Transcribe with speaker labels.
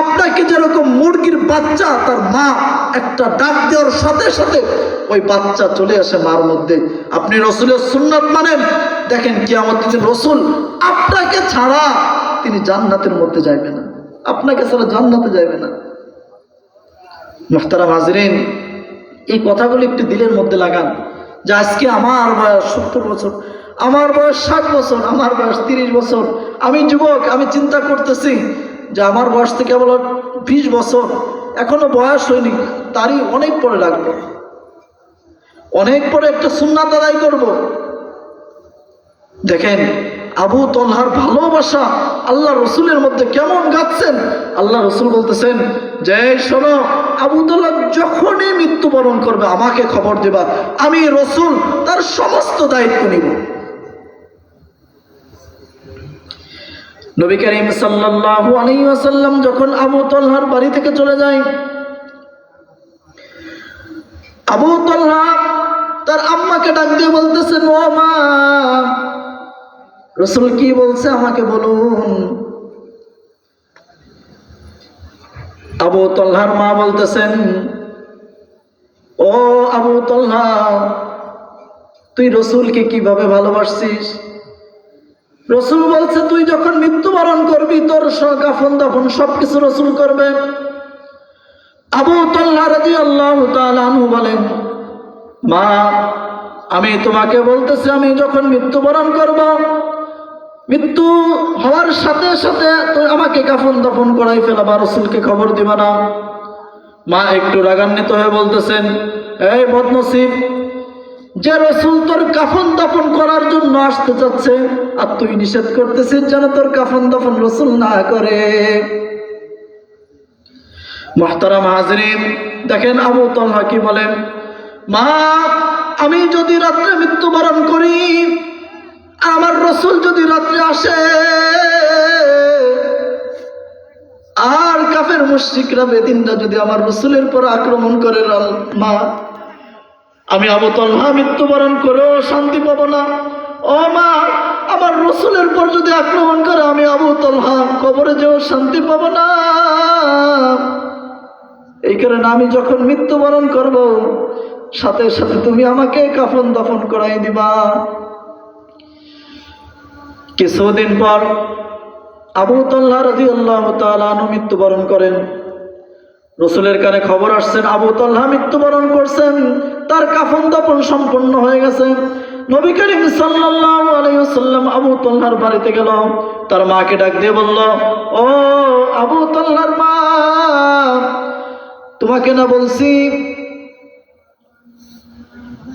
Speaker 1: আপনাকে যেরকম মুরগির বাচ্চা, তার মা একটা ডাক দেওয়ার সাথে সাথে ওই বাচ্চা চলে আসে মার মধ্যে। আপনি রসুলের সুন্নাত মানেন? দেখেন কি আমাদের রসুল আপনাকে ছাড়া তিনি জান্নাতের মধ্যে যাইবে না। আপনাকে ছাড়া জান্নাতে যাইবে না। মোহতারাম হাজরিন, এই কথাগুলো একটু দিলের মধ্যে লাগান। যে আজকে আমার বয়স সত্তর বছর, আমার বয়স ষাট বছর, আমার বয়স তিরিশ বছর, আমি যুবক, আমি চিন্তা করতেছি যে আমার বয়স থেকে বলো বিশ বছর, এখনও বয়স হয়নি, তারই অনেক পরে রাখব। অনেক পরে একটা সুন্নাত আদায় করব। দেখেন, আবু তলহার ভালোবাসা আল্লাহ রসুলের মধ্যে কেমন গাচ্ছেন আল্লাহ রসুল বলতেছেন, যে শোনো, আবু তল্লাহ যখনই মৃত্যুবরণ করবে, আমাকে খবর দেবা, আমি রসুল, তার সমস্ত দায়িত্ব নিব। নবী করিম সাল্লাল্লাহু আলাইহি ওয়াসাল্লাম যখন আবু তলহার বাড়ি থেকে চলে যায়, আবু তলহা তার আম্মাকে ডাক দিয়ে বলতেছেন ও মা, রসুল কি বলছে আমাকে বলুন? আবু তল্লার মা বলতেছেন, ও আবু তল্লা তুই রসুলকে কীভাবে ভালোবাসছিস? রসুল বলছে, তুই যখন মৃত্যুবরণ তোর গাফন দাফন সবকিছু রসুল করবে আবু তল্লা রাজি আল্লাহ তালু বলেন, মা, আমি তোমাকে বলতেছি, আমি যখন মৃত্যুবরণ করব, মৃত্যু হওয়ার সাথে সাথে তো আমাকে কাফন দাফন করাই ফেলাবা, রসুলকে খবর দিবা না। মা একটু রাগান্বিত হয়ে বলতেছেন, এই বদনসিব যে রসুল তোর কাফন দাফন করার জন্য আসতে চাচ্ছে আর তুই নিষেধ করতেছিস যেন তোর কাফন দাফন রসুল না করে। মহতারাম হাজরিন, দেখেন আবু তলহা কি বলেন, মা, আমি যদি রাত্রে মৃত্যুবরণ করি, আমার রসুল যদি রাত্রে আসে, আর কাফের মুশ্রিকরা বেদিনরা যদি আমার রসুলের পর আক্রমণ করে, মা আমি আবতলহা মৃত্যুবরণ করেও শান্তি পাবো না। ও মা, আমার রসুলের পর যদি আক্রমণ করে, আমি আবু তলহা কবরে যেও শান্তি পাবো না। এই কারণে আমি যখন মৃত্যুবরণ করব, সাথে সাথে তুমি আমাকে কাফন দফন করাই দিবা। কিছুদিন পর আবু তল্লাহ রাজি আল্লাহ তালু মৃত্যুবরণ করেন। রসুলের কানে খবর আসছেন, আবু তল্লাহ মৃত্যুবরণ করছেন, তার কাফন দাপন সম্পন্ন হয়ে গেছে। নবী করিম ওয়াসাল্লাম আবু তল্লাহর বাড়িতে গেল। তার মাকে ডাক দিয়ে বলল, ও আবু তল্লাহর মা, তোমাকে না বলছি